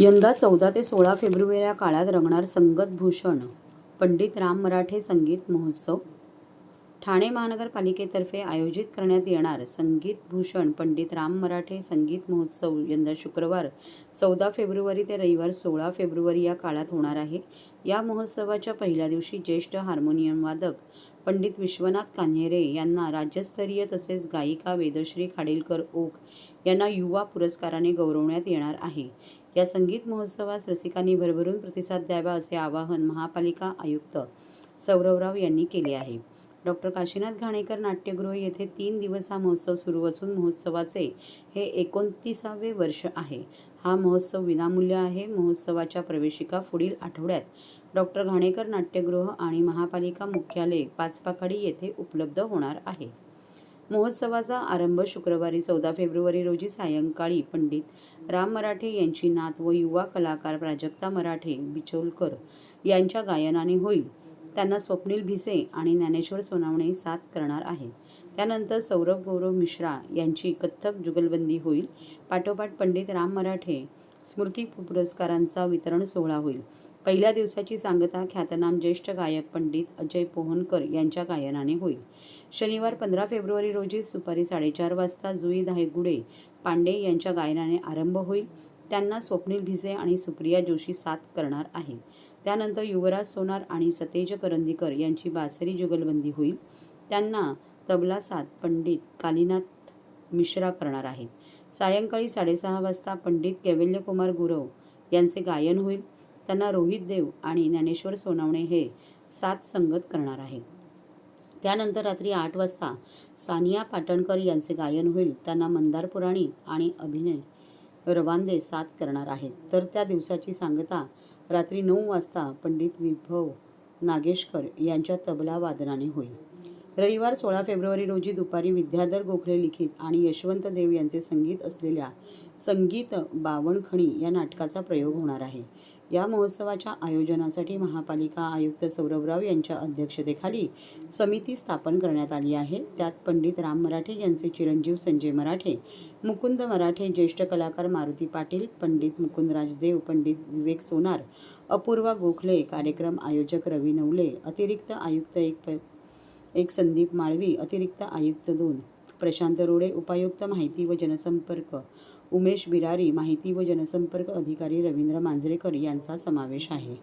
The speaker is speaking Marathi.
यंदा चौदा ते सोळा फेब्रुवारी या काळात रंगणार संगत भूषण पंडित राम मराठे संगीत महोत्सव ठाणे महानगरपालिकेतर्फे आयोजित करण्यात येणार संगीत भूषण पंडित राम मराठे संगीत महोत्सव यंदा शुक्रवार चौदा फेब्रुवारी ते रविवार सोळा फेब्रुवारी या काळात होणार आहे. या महोत्सवाच्या पहिल्या दिवशी ज्येष्ठ हार्मोनियम वादक पंडित विश्वनाथ कान्हेरे यांना राज्यस्तरीय तसेच गायिका वेदश्री खाडीलकर ओक यांना युवा पुरस्काराने गौरवण्यात येणार आहे. या संगीत महोत्सवास रसिकांनी भरभरून प्रतिसाद द्यावा असे आवाहन महापालिका आयुक्त सौरवराव यांनी केले आहे. डॉक्टर काशीनाथ घाणेकर नाट्यगृह येथे तीन दिवस हा महोत्सव सुरू असून महोत्सवाचे हे एकोणतीसावे वर्ष आहे. हा महोत्सव विनामूल्य आहे. महोत्सवाच्या प्रवेशिका पुढील आठवड्यात डॉक्टर घाणेकर नाट्यगृह आणि महापालिका मुख्यालय पाचपाखाडी येथे उपलब्ध होणार आहे. महोत्सवाचा आरंभ शुक्रवारी चौदा फेब्रुवारी रोजी सायंकाळी पंडित राम मराठे यांची नात व युवा कलाकार प्राजक्ता मराठे बिचोलकर यांच्या गायनाने होईल. त्यांना स्वप्नील भिसे आणि ज्ञानेश्वर सोनावणे साथ करणार आहे. त्यानंतर सौरभ गौरव मिश्रा यांची कथ्थक जुगलबंदी होईल. पाठोपाठ पंडित राम मराठे स्मृती पुरस्कारांचा वितरण सोहळा होईल. पहिल्या दिवसाची सांगता ख्यातनाम ज्येष्ठ गायक पंडित अजय पोहनकर यांच्या गायनाने होईल. शनिवार पंधरा फेब्रुवारी रोजी दुपारी साडेचार वाजता जुई धायगुडे पांडे यांच्या गायनाने आरंभ होईल. त्यांना स्वप्नील भिसे आणि सुप्रिया जोशी साथ करणार आहेत. त्यानंतर युवराज सोनार आणि सतेज करंदीकर यांची बासरी जुगलबंदी होईल. त्यांना तबला साथ पंडित कालीनाथ मिश्रा करणार आहेत. सायंकाळी साडेसहा वाजता पंडित कैवल्यकुमार गुरव यांचे गायन होईल. त्यांना रोहित देव आणि ज्ञानेश्वर सोनावणे हे साथ संगत करणार आहेत. त्यानंतर रात्री आठ वाजता सानिया पाटणकर यांचे गायन होईल. त्यांना मंदार पुराणी आणि अभिनय रवांदे साथ करणार आहेत. तर त्या दिवसाची सांगता रात्री नऊ वाजता पंडित विभव नागेशकर यांच्या तबला वादनाने होईल. रविवार सोळा फेब्रुवारी रोजी दुपारी विद्याधर गोखले लिखित आणि यशवंत देव यांचे संगीत असलेल्या संगीत बावणखणी या नाटकाचा प्रयोग होणार आहे. या महोत्सवाच्या आयोजनासाठी महापालिका आयुक्त सौरभराव यांच्या अध्यक्षतेखाली समिती स्थापन करण्यात आली आहे. त्यात पंडित राम मराठे यांचे चिरंजीव संजय मराठे मुकुंद मराठे ज्येष्ठ कलाकार मारुती पाटील पंडित मुकुंदराज देव पंडित विवेक सोनार अपूर्वा गोखले कार्यक्रम आयोजक रवी नवले अतिरिक्त आयुक्त एक एक संदीप माळवी अतिरिक्त आयुक्त दोन प्रशांत रोडे उपायुक्त माहिती व जनसंपर्क उमेश बिरारी माहिती व जनसंपर्क अधिकारी रवींद्र मांजरेकर यांचा समावेश आहे.